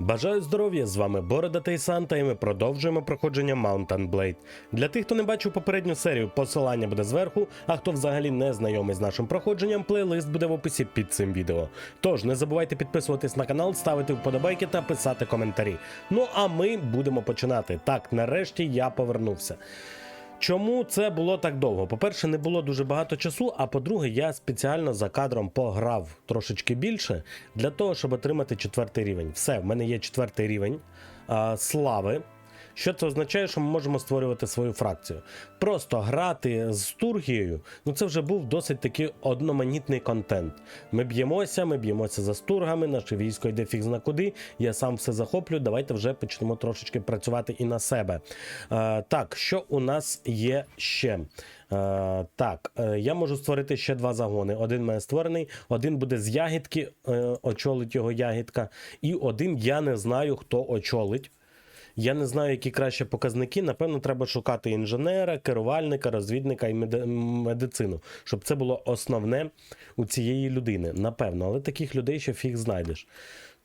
Бажаю здоров'я! З вами Бородатий Санта, і ми продовжуємо проходження Mountain Blade. Для тих, хто не бачив попередню серію, посилання буде зверху. А хто взагалі не знайомий з нашим проходженням, плейлист буде в описі під цим відео. Тож не забувайте підписуватись на канал, ставити вподобайки та писати коментарі. Ну а ми будемо починати. Так, нарешті я повернувся. Чому це було так довго? По-перше, не було дуже багато часу. А по-друге, я спеціально за кадром пограв трошечки більше для того, щоб отримати четвертий рівень. Все, в мене є четвертий рівень а, слави. Що це означає, що ми можемо створювати свою фракцію. Просто грати з Тургією, ну це вже був досить таки одноманітний контент. Ми б'ємося, ми б'ємося за стургами, наше військо йде фіг зна куди. Я сам все захоплю. Давайте вже почнемо трошечки працювати і на себе. Е, так, що у нас є ще? Е, так, е, я можу створити ще два загони. Один в мене створений, один буде з ягідки, е, очолить його ягідка, і один я не знаю, хто очолить. Я не знаю, які краще показники. Напевно, треба шукати інженера, керувальника, розвідника і медицину, щоб це було основне у цієї людини. Напевно, але таких людей ще фіг знайдеш.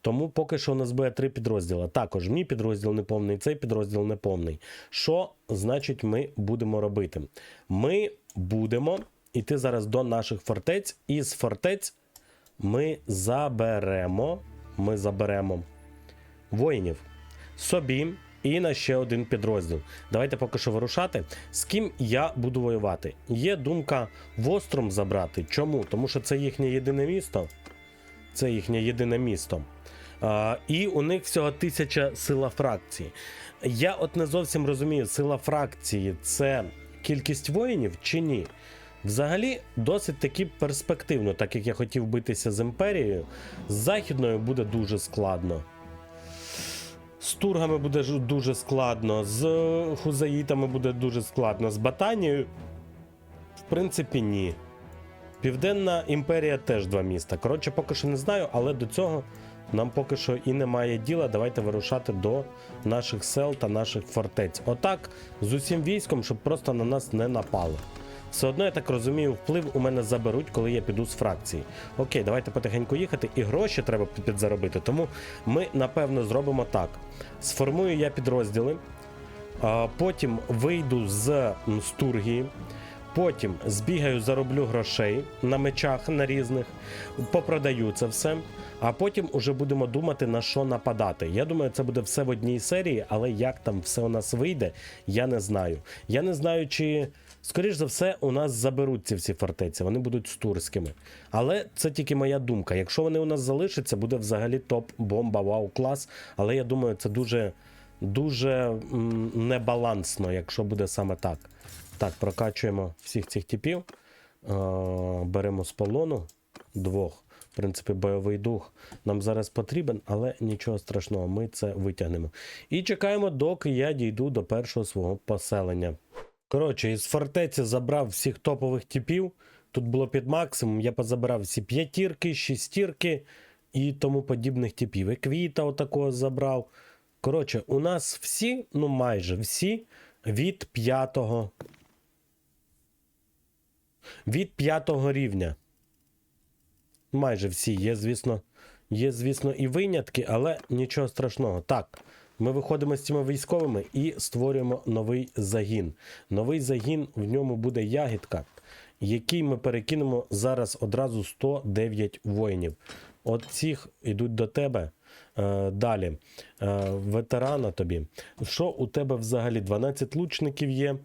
Тому поки що у нас буде три підрозділи. Також мій підрозділ не повний, цей підрозділ не повний. Що значить ми будемо робити? Ми будемо йти зараз до наших фортець, і з фортець ми заберемо. Ми заберемо воїнів собі і на ще один підрозділ. Давайте поки що вирушати. З ким я буду воювати? Є думка Востром забрати. Чому? Тому що це їхнє єдине місто. Це їхнє єдине місто. А, і у них всього тисяча сила фракції. Я от не зовсім розумію, сила фракції це кількість воїнів чи ні? Взагалі, досить таки перспективно, так як я хотів битися з імперією, з західною буде дуже складно. З тургами буде дуже складно, з хузаїтами буде дуже складно, з Батанією, в принципі, ні. Південна імперія теж два міста. Коротше, поки що не знаю, але до цього нам поки що і немає діла. Давайте вирушати до наших сел та наших фортець. Отак, з усім військом, щоб просто на нас не напали. Все одно, я так розумію, вплив у мене заберуть, коли я піду з фракції. Окей, давайте потихеньку їхати, і гроші треба під- підзаробити. Тому ми, напевно, зробимо так: сформую я підрозділи, потім вийду з м, з Тургії. Потім збігаю, зароблю грошей на мечах на різних, попродаю це все. А потім уже будемо думати на що нападати. Я думаю, це буде все в одній серії, але як там все у нас вийде, я не знаю. Я не знаю, чи скоріш за все у нас заберуть ці всі фортеці, вони будуть з турськими. Але це тільки моя думка. Якщо вони у нас залишаться, буде взагалі топ бомба, вау клас. Але я думаю, це дуже, дуже небалансно, якщо буде саме так. Так, прокачуємо всіх цих типів. Беремо з полону двох. В принципі, бойовий дух нам зараз потрібен, але нічого страшного, ми це витягнемо. І чекаємо, доки я дійду до першого свого поселення. Коротше, із фортеці забрав всіх топових типів. Тут було під максимум. Я позабирав всі п'ятірки, шістірки і тому подібних типів. І квіта отакого забрав. Коротше, у нас всі, ну майже всі, від п'ятого. Від п'ятого рівня. Майже всі. Є, звісно, є, звісно, і винятки, але нічого страшного. Так, ми виходимо з цими військовими і створюємо новий загін. Новий загін, в ньому буде ягідка, який ми перекинемо зараз одразу 109 воїнів. От цих йдуть до тебе. Е, далі. Е, ветерана тобі. Що у тебе взагалі? 12 лучників є.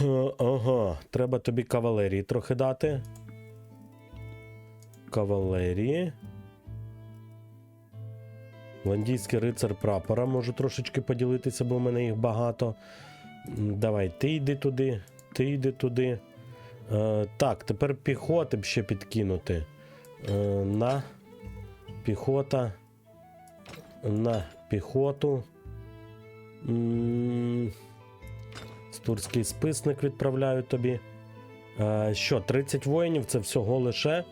Е, Ага, треба тобі кавалерії трохи дати. Кавалерії. Ландійський рицар прапора можу трошечки поділитися, бо в мене їх багато. Давай, ти йди туди, ти йди туди. Е, так, тепер піхоти б ще підкинути. Е, на піхота. На піхоту. М, Турський списник відправляю тобі. Е, що, 30 воїнів це всього лише.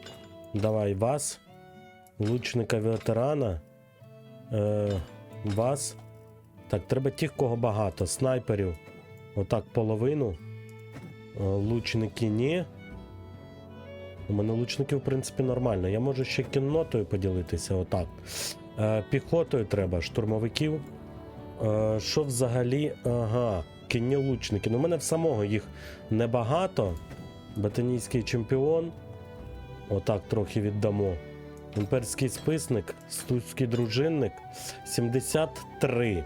Давай вас. Лучника ветерана. Е, вас. Так, треба тих, кого багато. Снайперів. Отак, половину. Е, лучники ні. У мене лучники, в принципі, нормально. Я можу ще кіннотою поділитися, отак. Е, піхотою треба, штурмовиків. Е, що взагалі? Ага, кінні лучники. Ну, у мене в самого їх небагато. Батанійський чемпіон. Отак трохи віддамо. Імперський списник, стуцький дружинник. 73.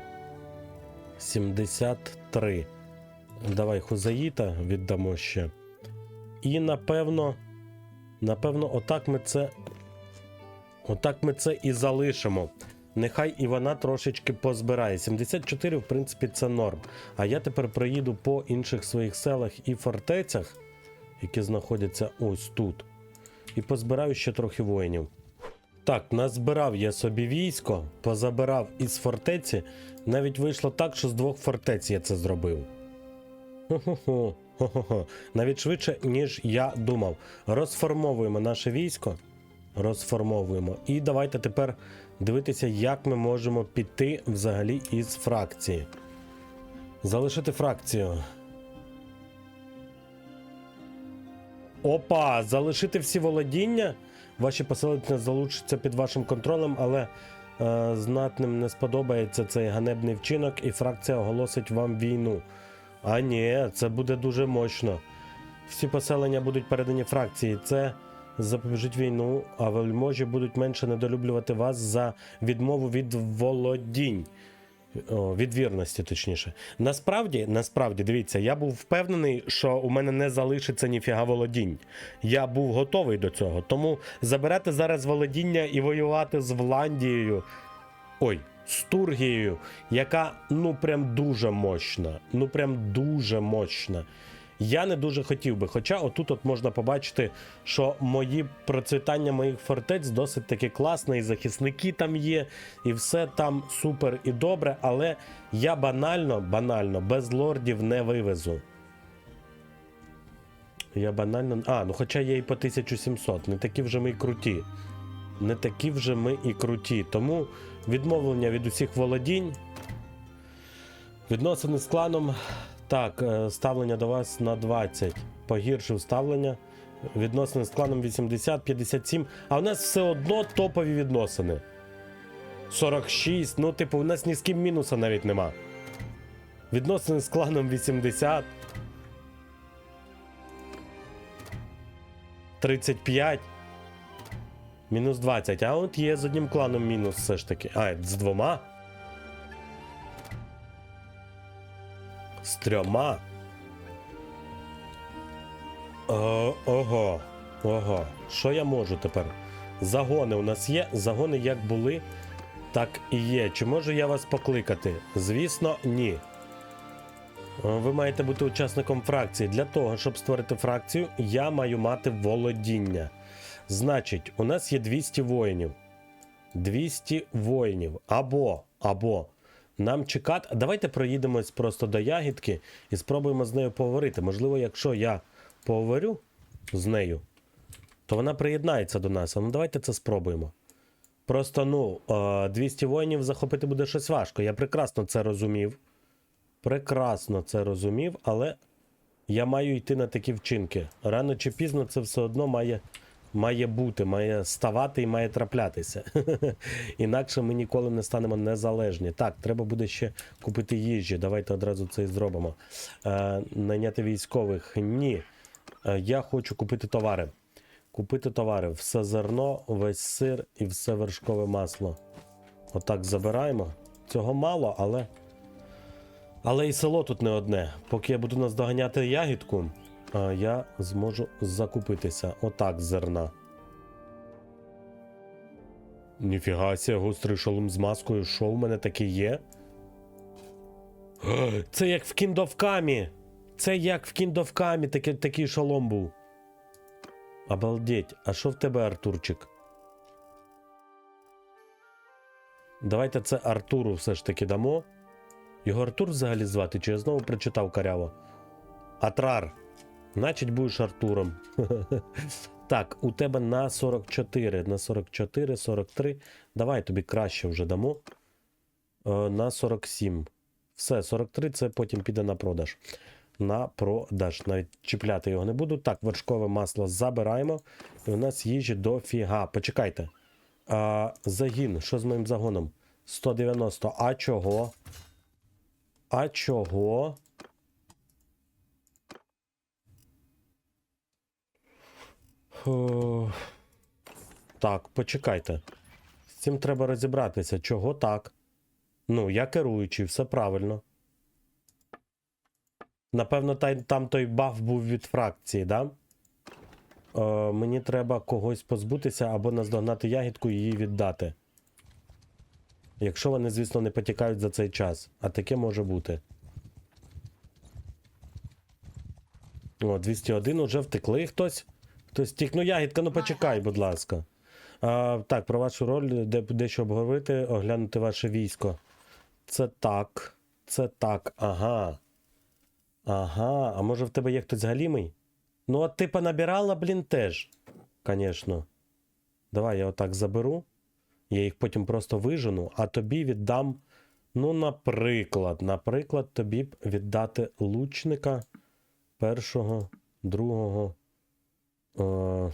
73. Давай Хузаїта віддамо ще. І напевно. Напевно, отак ми це. Отак ми це і залишимо. Нехай і вона трошечки позбирає. 74, в принципі, це норм. А я тепер проїду по інших своїх селах і фортецях, які знаходяться ось тут. І позбираю ще трохи воїнів. Так, назбирав я собі військо, позабирав із фортеці. Навіть вийшло так, що з двох фортець я це зробив. Хо-хо-хо, хо-хо-хо. Навіть швидше, ніж я думав. Розформовуємо наше військо. Розформовуємо. І давайте тепер дивитися, як ми можемо піти взагалі із фракції. Залишити фракцію. Опа! Залишити всі володіння. Ваші поселення залишаться під вашим контролем, але е, знатним не сподобається цей ганебний вчинок, і фракція оголосить вам війну. А ні, це буде дуже мощно. Всі поселення будуть передані фракції. Це запобіжить війну, а вельможі будуть менше недолюблювати вас за відмову від володінь. О, від вірності, точніше. Насправді, насправді, дивіться, я був впевнений, що у мене не залишиться ніфіга володінь. Я був готовий до цього. Тому забирати зараз володіння і воювати з Вландією. Ой, з Тургією, яка ну прям дуже мощна. Ну прям дуже мощна. Я не дуже хотів би. Хоча отут от можна побачити, що мої процвітання моїх фортець досить таки класне, і захисники там є, і все там супер і добре, але я банально, банально без лордів не вивезу. Я банально. А, ну хоча є і по 1700. Не такі вже ми і круті. Не такі вже ми і круті. Тому відмовлення від усіх володінь. Відносини з кланом. Так, е, ставлення до вас на 20. Погіршив ставлення. Відносини з кланом 80, 57. А у нас все одно топові відносини. 46. Ну, типу, у нас ні з ким мінуса навіть нема. Відносини з кланом 80. 35. Мінус 20. А от є з одним кланом мінус все ж таки. А, з двома. З трьома. О, ого. Ого. Що я можу тепер? Загони у нас є. Загони як були, так і є. Чи можу я вас покликати? Звісно, ні. Е, Ви маєте бути учасником фракції. Для того, щоб створити фракцію, я маю мати володіння. Значить, у нас є 200 воїнів. 200 воїнів. Або, або нам чекати. Давайте проїдемось просто до ягідки і спробуємо з нею поговорити. Можливо, якщо я поговорю з нею, то вона приєднається до нас. Ну давайте це спробуємо. Просто, ну, е, 200 воїнів захопити буде щось важко. Я прекрасно це розумів. Прекрасно це розумів, але я маю йти на такі вчинки. Рано чи пізно це все одно має, має бути, має ставати і має траплятися. Інакше ми ніколи не станемо незалежні. Так, треба буде ще купити їжі. Давайте одразу це і зробимо. Е, найняти військових. Ні. Е, я хочу купити товари. Купити товари. Все зерно, весь сир і все вершкове масло. Отак забираємо. Цього мало, але. Але і село тут не одне. Поки я буду наздоганяти ягідку, я зможу закупитися. Отак зерна. Ніфіга ся, гострий шолом з маскою. Що в мене таке є? Це як в кіндовкамі. Це як в кіндовкамі такий, такий шолом був. Обалдеть, а що в тебе, Артурчик? Давайте це Артуру все ж таки дамо. Його Артур взагалі звати, чи я знову прочитав каряво? Атрар. Значить, будеш Артуром. так, у тебе на 44, на 44, 43. Давай тобі краще вже дамо. Е, на 47. Все, 43 це потім піде на продаж. На продаж. Навіть чіпляти його не буду. Так, вершкове масло забираємо. І у нас їжі дофіга. Почекайте. А, загін. Що з моїм загоном? 190. А чого? А чого? Так, почекайте. З цим треба розібратися. Чого так? Ну, я керуючий, все правильно. Напевно, та- там той баф був від фракції, да? Е, мені треба когось позбутися або наздогнати ягідку і її віддати. Якщо вони, звісно, не потікають за цей час. А таке може бути. О, 201 уже втекли хтось. Хтось тік. Ну, ягідка, ну почекай, будь ласка. А, так, про вашу роль, де дещо обговорити, оглянути ваше військо. Це так. Це так. Ага. Ага. А може в тебе є хтось галімий? Ну, от ти понабирала, блін, теж. Конечно. Давай я отак заберу. Я їх потім просто вижену, а тобі віддам. Ну, наприклад, наприклад, тобі б віддати лучника першого, другого, е,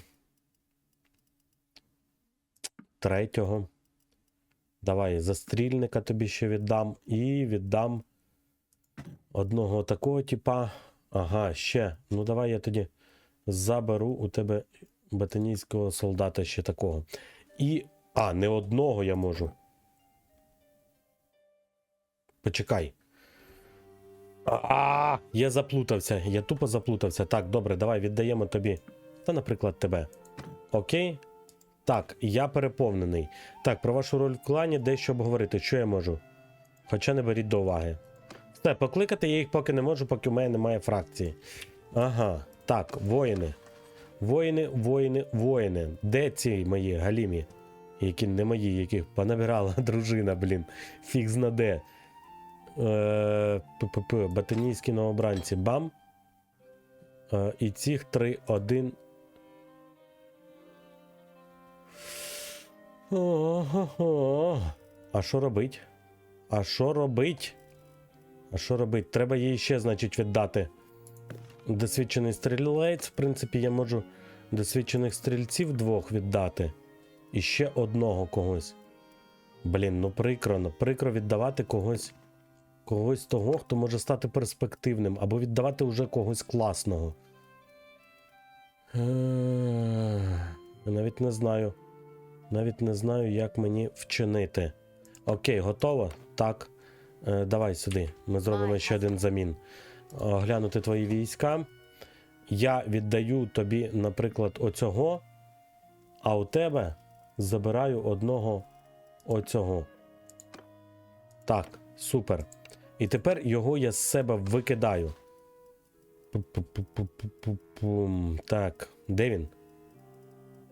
третього. Давай, застрільника тобі ще віддам. І віддам одного такого типа. Ага, ще. Ну, давай я тоді заберу у тебе батанійського солдата ще такого. І. А, не одного я можу. Почекай. А, я заплутався. Я тупо заплутався. Так, добре, давай віддаємо тобі. Та, наприклад, тебе. Окей. Так, я переповнений. Так, про вашу роль в клані дещо обговорити. Що я можу? Хоча не беріть до уваги. Все, покликати я їх поки не можу, поки у мене немає фракції. Ага. Так, воїни. Воїни, воїни, воїни. Де ці мої галімі? Які не мої, яких понабирала дружина, блін. Фіг зна де. Е, ППП, Батанійські новобранці. Бам. Е, і цих три, один. Ого. А що робить? А що робить? А що робить? Треба їй ще, значить, віддати. Досвідчений стрілець. В принципі, я можу досвідчених стрільців двох віддати. І ще одного когось. Блін, ну прикро, ну прикро віддавати когось. Когось того, хто може стати перспективним, або віддавати вже когось класного. Я навіть не знаю. Навіть не знаю, як мені вчинити. Окей, готово? Так. Е, давай сюди. Ми зробимо ще один замін. Оглянути твої війська. Я віддаю тобі, наприклад, оцього, а у тебе забираю одного оцього. Так, супер. І тепер його я з себе викидаю. Так, де він?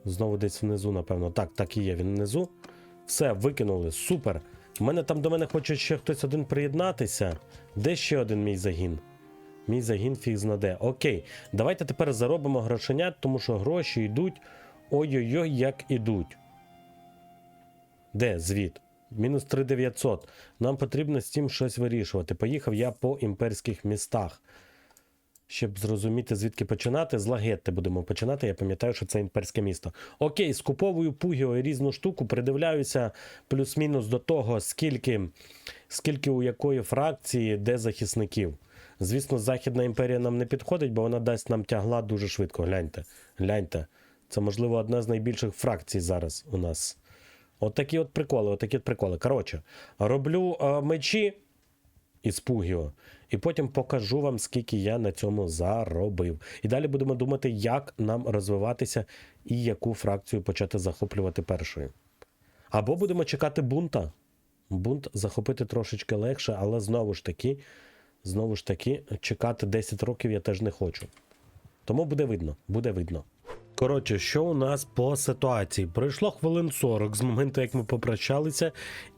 Знову десь внизу, напевно. Так, так і є, він внизу. Все, викинули. Супер. У мене там до мене хоче ще хтось один приєднатися. Де ще один мій загін? Мій загін фіг знаде. Окей, давайте тепер заробимо грошенят, тому що гроші йдуть. Ой-ой-ой, як ідуть. Де звіт? Мінус 3900. Нам потрібно з цим щось вирішувати. Поїхав я по імперських містах. Щоб зрозуміти, звідки починати, з Лагетти будемо починати. Я пам'ятаю, що це імперське місто. Окей, скуповую Пугіо і різну штуку, придивляюся плюс-мінус до того, скільки, скільки у якої фракції де захисників. Звісно, Західна імперія нам не підходить, бо вона дасть нам тягла дуже швидко. Гляньте. Гляньте. Це, можливо, одна з найбільших фракцій зараз у нас. От такі от приколи, от такі от приколи. Коротше, роблю е, мечі із Пугіо, і потім покажу вам, скільки я на цьому заробив. І далі будемо думати, як нам розвиватися і яку фракцію почати захоплювати першою. Або будемо чекати бунта. Бунт захопити трошечки легше, але знову ж таки, знову ж таки, чекати 10 років я теж не хочу. Тому буде видно, буде видно. Коротше, що у нас по ситуації? Пройшло хвилин 40 з моменту, як ми попрощалися,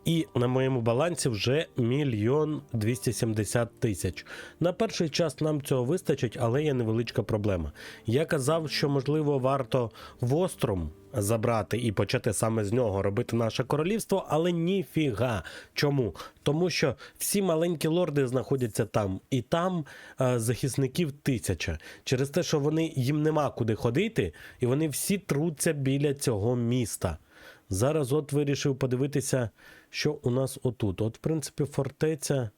і на моєму балансі вже мільйон 270 тисяч. На перший час нам цього вистачить, але є невеличка проблема. Я казав, що можливо варто востром забрати і почати саме з нього робити наше королівство, але ніфіга. Чому? Тому що всі маленькі лорди знаходяться там, і там е, захисників тисяча. Через те, що вони їм нема куди ходити, і вони всі труться біля цього міста. Зараз от вирішив подивитися, що у нас отут. От, в принципі, фортеця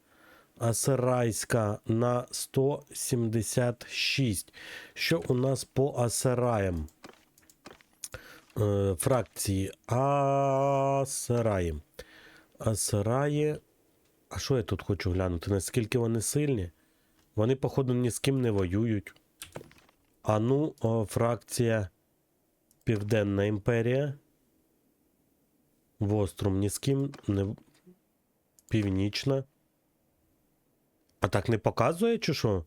Асарайська на 176. Що у нас по Асараям? Е, фракції Асараї. Асараї. А що я тут хочу глянути? Наскільки вони сильні? Вони, походу, ні з ким не воюють. А ну, фракція Південна імперія. Вострум ні з ким не. Північна. А так не показує, чи що?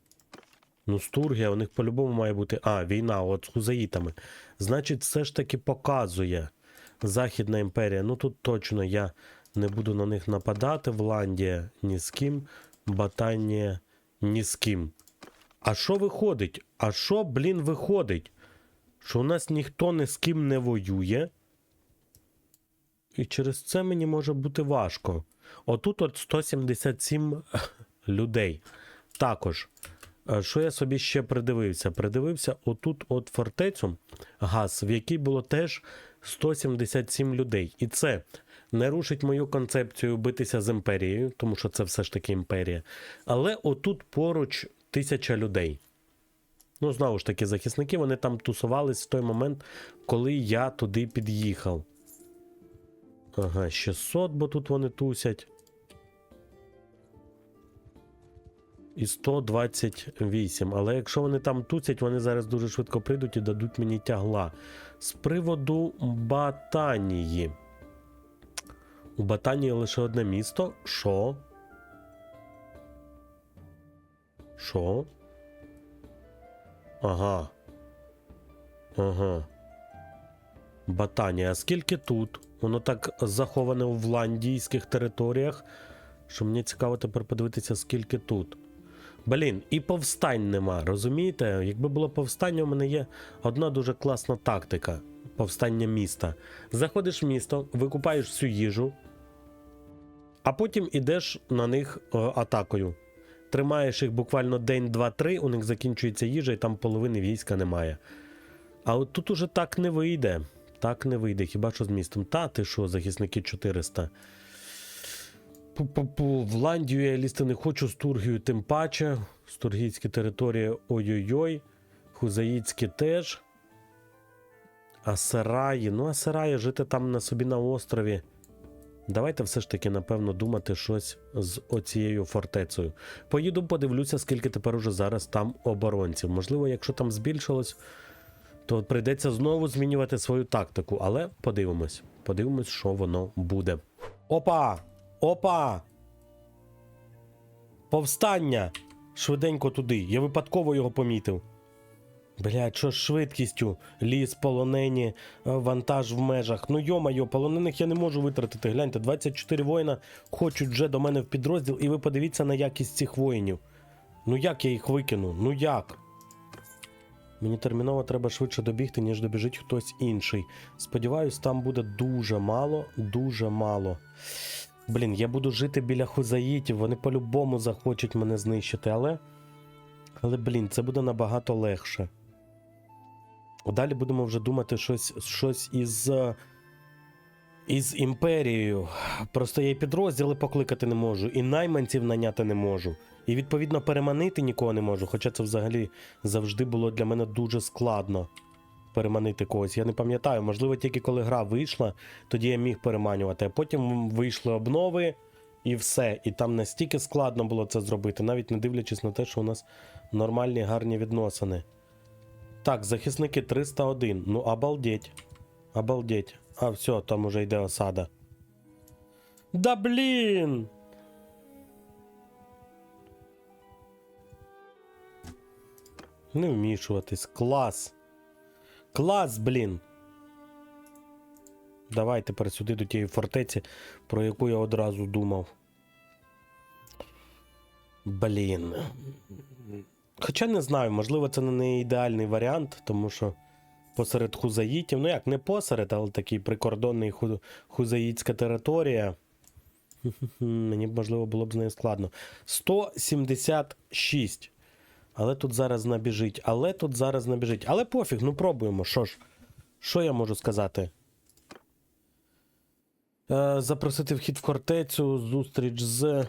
Ну, Стургія, у них по-любому має бути. А, війна, от з хузаїтами. Значить, все ж таки показує. Західна імперія. Ну тут точно я не буду на них нападати. Вландія ні з ким. Батанія ні з ким. А що виходить? А що, блін, виходить? Що у нас ніхто ні з ким не воює. І через це мені може бути важко. Отут от 177 людей. Також. Е, Що я собі ще придивився? Придивився отут от фортецю газ, в якій було теж 177 людей. І це не рушить мою концепцію битися з імперією, тому що це все ж таки імперія. Але отут поруч тисяча людей. Ну, знову ж таки, захисники вони там тусувались в той момент, коли я туди під'їхав. Ага, 600, бо тут вони тусять. І 128. Але якщо вони там тусять, вони зараз дуже швидко прийдуть і дадуть мені тягла. З приводу Батанії. У Батанії лише одне місто. Що? Що? Ага. Ага. Батанія. А скільки тут? Воно так заховане у вландійських територіях. Що мені цікаво тепер подивитися, скільки тут. Блін, і повстань нема, розумієте? Якби було повстання, у мене є одна дуже класна тактика повстання міста. Заходиш в місто, викупаєш всю їжу, а потім ідеш на них е, атакою. Тримаєш їх буквально день, два-три, у них закінчується їжа, і там половини війська немає. А от тут уже так не вийде. Так не вийде, хіба що з містом. Та ти що, захисники 400. Пу-пу-пу, в Ландію я лізти не хочу, з Тургію тим паче. Стургійські території ой-ой-ой. Хузаїцькі теж. А Сараї. Ну, а Сараї жити там на собі на острові. Давайте все ж таки, напевно, думати щось з оцією фортецею. Поїду, подивлюся, скільки тепер уже зараз там оборонців. Можливо, якщо там збільшилось, то прийдеться знову змінювати свою тактику. Але подивимось. Подивимось, що воно буде. Опа! Опа! Повстання! Швиденько туди. Я випадково його помітив. Блядь, що з швидкістю? Ліс, полонені, е, вантаж в межах. Ну йо-майо, полонених я не можу витратити. Гляньте, 24 воїна хочуть вже до мене в підрозділ, і ви подивіться на якість цих воїнів. Ну як я їх викину? Ну як? Мені терміново треба швидше добігти, ніж добіжить хтось інший. Сподіваюсь, там буде дуже мало, дуже мало. Блін, я буду жити біля хузаїтів, вони по-любому захочуть мене знищити, але. Але, блін, це буде набагато легше. Далі будемо вже думати щось, щось із. Із імперією. Просто я підрозділи покликати не можу, і найманців наняти не можу. І відповідно переманити нікого не можу. Хоча це взагалі завжди було для мене дуже складно переманити когось. Я не пам'ятаю, можливо, тільки коли гра вийшла, тоді я міг переманювати. А потім вийшли обнови і все. І там настільки складно було це зробити, навіть не дивлячись на те, що у нас нормальні гарні відносини. Так, захисники 301. Ну, обалдеть. Обалдеть. А, все, там уже йде осада. Да блін! Не вмішуватись. Клас. Клас, блін. Давай тепер сюди до тієї фортеці, про яку я одразу думав. Блін. Хоча не знаю, можливо, це не ідеальний варіант, тому що посеред хузаїтів, ну як не посеред, але такий прикордонний ху... хузаїтська територія. Мені б, можливо, було б з нею складно. 176. Але тут зараз набіжить. Але тут зараз набіжить. Але пофіг, ну пробуємо. Що ж? Що я можу сказати? Е, запросити вхід в фортецю, зустріч з.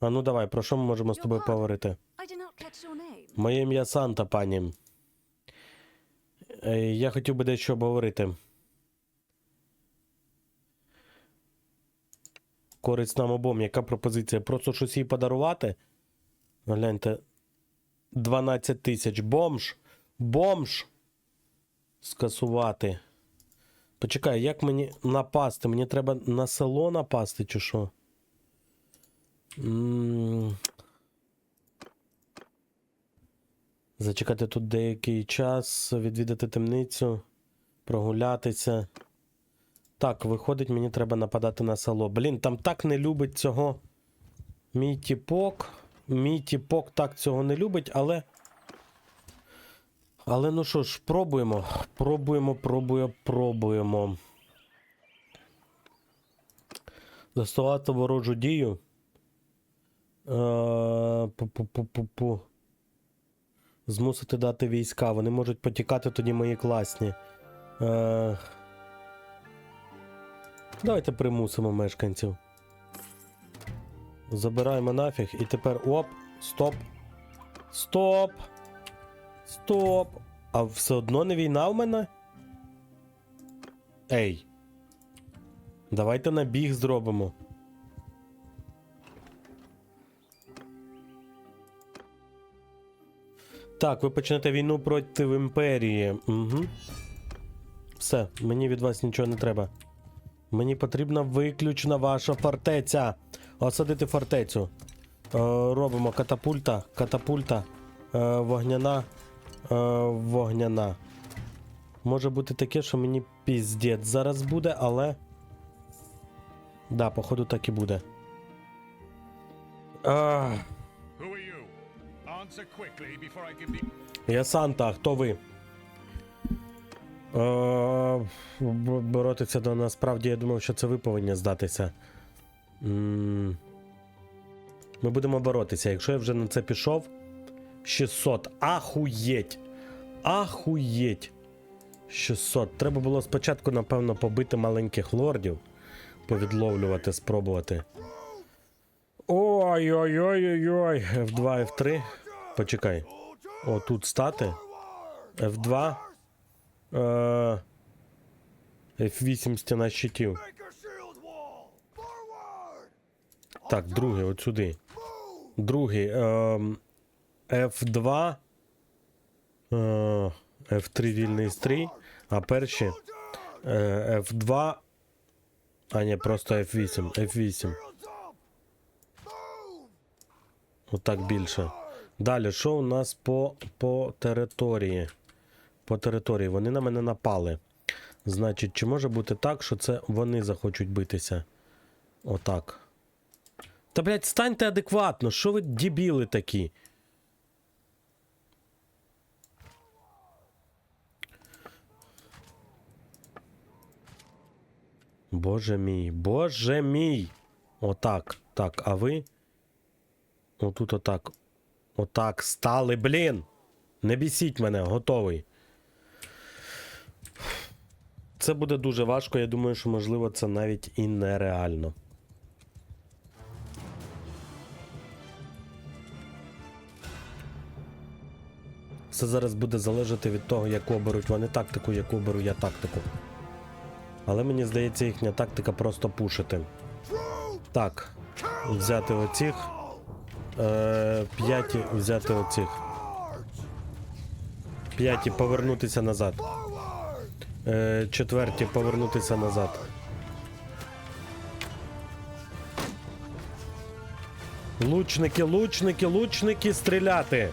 А ну давай, про що ми можемо з тобою поговорити? Моє ім'я Санта, пані. Е, Я хотів би дещо обговорити. Користь нам обом. Яка пропозиція? Просто щось їй подарувати? Гляньте. 12 тисяч. Бомж! Бомж! Скасувати. Почекай, як мені напасти? Мені треба на село напасти, чи що? Зачекати тут деякий час, відвідати темницю, прогулятися. Так, виходить, мені треба нападати на село. Блін, там так не любить цього. Мій тіпок. Мій тіпок так цього не любить, але. Але ну що ж, пробуємо. Пробуємо, пробуємо, пробуємо. Застосувати ворожу дію. Е. Змусити дати війська. Вони можуть потікати тоді мої класні. Е... Давайте примусимо мешканців. Забираємо нафіг і тепер оп, стоп. Стоп. Стоп. А все одно не війна в мене? Ей. Давайте набіг зробимо. Так, ви почнете війну проти імперії. Угу. Все, мені від вас нічого не треба. Мені потрібна виключно ваша фортеця. Осадити фортецю. Е, робимо катапульта, катапульта, е, вогняна, е, вогняна. Може бути таке, що мені піздець зараз буде, але. Да, походу так і буде. Ах. Я Санта, хто ви? Е, боротися до насправді, я думав, що це ви повинні здатися. Ми будемо боротися. Якщо я вже на це пішов. 600. Ахуєть! Ахуєть! 600. Треба було спочатку, напевно, побити маленьких лордів. Повідловлювати, спробувати. Ой-ой-ой-ой-ой. F2, F3. Почекай. О, тут стати. F2. Е, F8 стіна щитів. Так, другий, от сюди. Другий. ем, F2. е, F3 вільний стрій. А перші. е, F2. А, ні, просто F8. F8. Отак більше. Далі, що у нас по, по території? По території. Вони на мене напали. Значить, чи може бути так, що це вони захочуть битися? Отак. Та, блядь, станьте адекватно, що ви дебіли такі? Боже мій, боже мій. Отак. Так, а ви? Отут отак. Отак стали, блін. Не бісіть мене, готовий. Це буде дуже важко. Я думаю, що можливо це навіть і нереально. Все зараз буде залежати від того, яку оберуть вони тактику, яку беру я тактику. Але мені здається, їхня тактика просто пушити. Так, взяти оцих. Е, п'яті взяти оцих. П'яті повернутися назад. Е, четверті повернутися назад. Лучники, лучники, лучники, стріляти.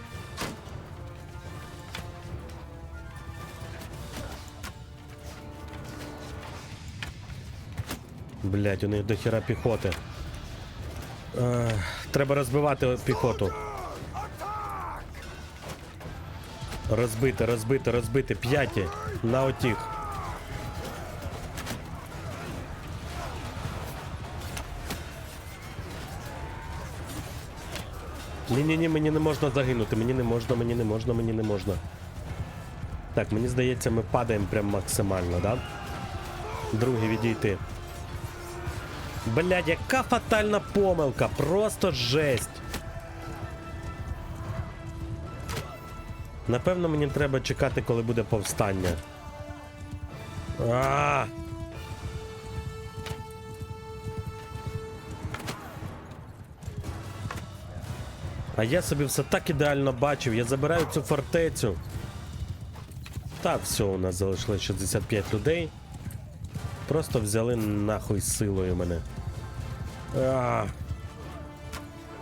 Блять, у них дохера піхоти. Е, треба розбивати піхоту. Розбити, розбити, розбити. П'яті. На отіх. Ні-ні-ні, мені не можна загинути. Мені не можна, мені не можна, мені не можна. Так, мені здається, ми падаємо прям максимально, да? Другий відійти. Блядь, яка фатальна помилка, просто жесть. Напевно, мені треба чекати, коли буде повстання. А! А я собі все так ідеально бачив. Я забираю цю фортецю. Та все, у нас залишилось 65 людей. Просто взяли нахуй силою мене. А.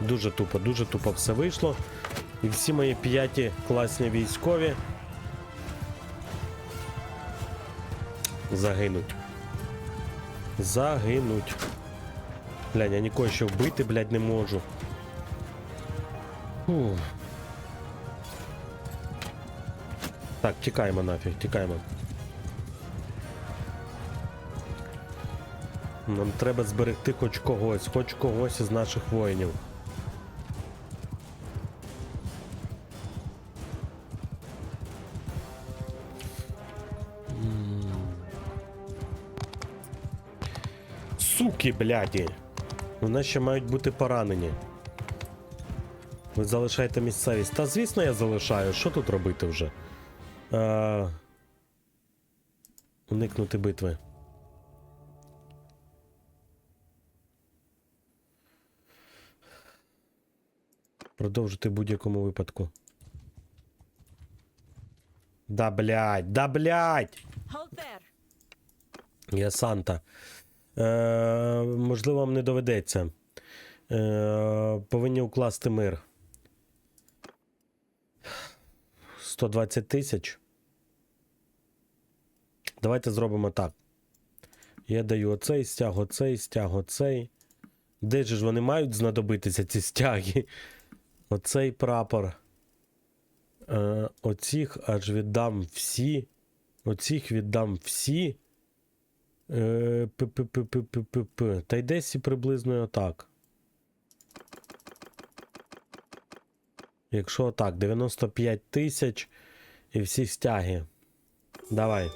Дуже тупо, дуже тупо все вийшло. І всі мої п'яті класні військові загинуть. Загинуть. Блядь, я нікого ще вбити, блядь, не можу. Фух. Так, тікаємо нафіг, тікаємо. Нам треба зберегти хоч когось, хоч когось із наших воїнів. Суки, бляді! Нас ще мають бути поранені. Ви залишаєте місцевість. Та звісно, я залишаю. Що тут робити вже? Е... Уникнути битви. Продовжити в будь-якому випадку. Да блядь, да блядь! Я Санта. Е, можливо, вам не доведеться. Е, повинні укласти мир. 120 тисяч. Давайте зробимо так. Я даю оцей стяг, оцей стяг, оцей. Де ж вони мають знадобитися ці стяги? Оцей прапор. Е, оцих аж віддам всі. Оцих віддам всі. Е. Та й десь і приблизно отак. Якщо отак, 95 тисяч і всі стяги. Давай.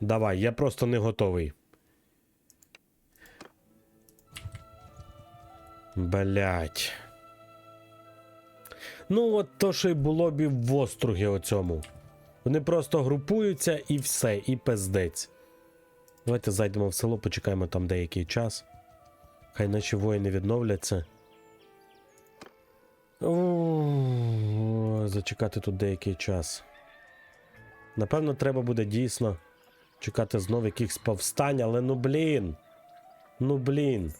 Давай, я просто не готовий. Блять. Ну, от то, що й було б і в Остругі оцьому. Вони просто групуються і все, і пиздець. Давайте зайдемо в село, почекаємо там деякий час. Хай наші воїни відновляться. Зачекати тут деякий час. Напевно, треба буде дійсно чекати знов якихось повстань, але ну блін. Ну блін.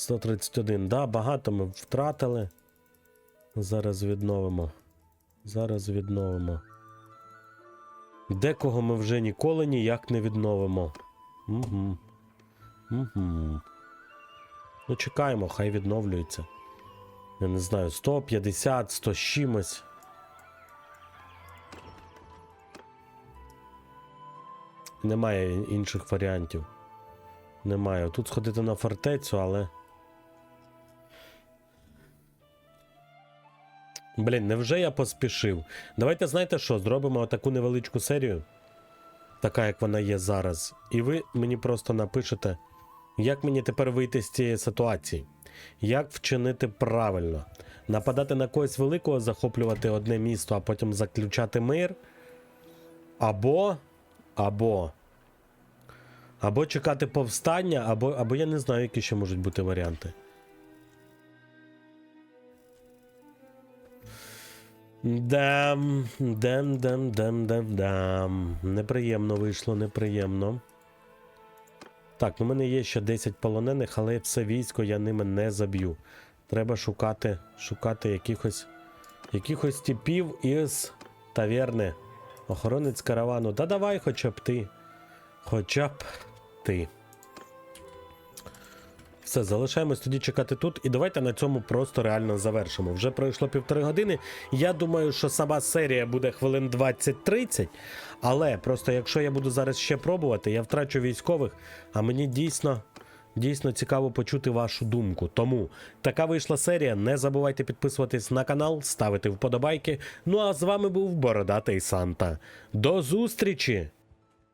131. Да, багато ми втратили. Зараз відновимо. Зараз відновимо. Декого ми вже ніколи ніяк не відновимо. Угу. Угу. Ну, чекаємо, хай відновлюється. Я не знаю, 150, 100 з чимось. Немає інших варіантів. Немає. Тут сходити на фортецю, але. Блін, невже я поспішив? Давайте знаєте що, зробимо таку невеличку серію, така як вона є зараз. І ви мені просто напишете, як мені тепер вийти з цієї ситуації, як вчинити правильно, нападати на когось великого, захоплювати одне місто, а потім заключати мир. Або. Або. Або чекати повстання, або, або я не знаю, які ще можуть бути варіанти. Дам, дам, дам, дам, дам, дам. Неприємно вийшло, неприємно. Так, ну в мене є ще 10 полонених, але все військо я ними не заб'ю. Треба шукати, шукати якихось, якихось типів із таверни. Охоронець каравану. Та давай хоча б ти. Хоча б ти. Все, залишаємось тоді чекати тут. І давайте на цьому просто реально завершимо. Вже пройшло півтори години. Я думаю, що сама серія буде хвилин 20-30. Але просто якщо я буду зараз ще пробувати, я втрачу військових, а мені дійсно. Дійсно цікаво почути вашу думку. Тому така вийшла серія. Не забувайте підписуватись на канал, ставити вподобайки. Ну а з вами був Бородатий Санта. До зустрічі!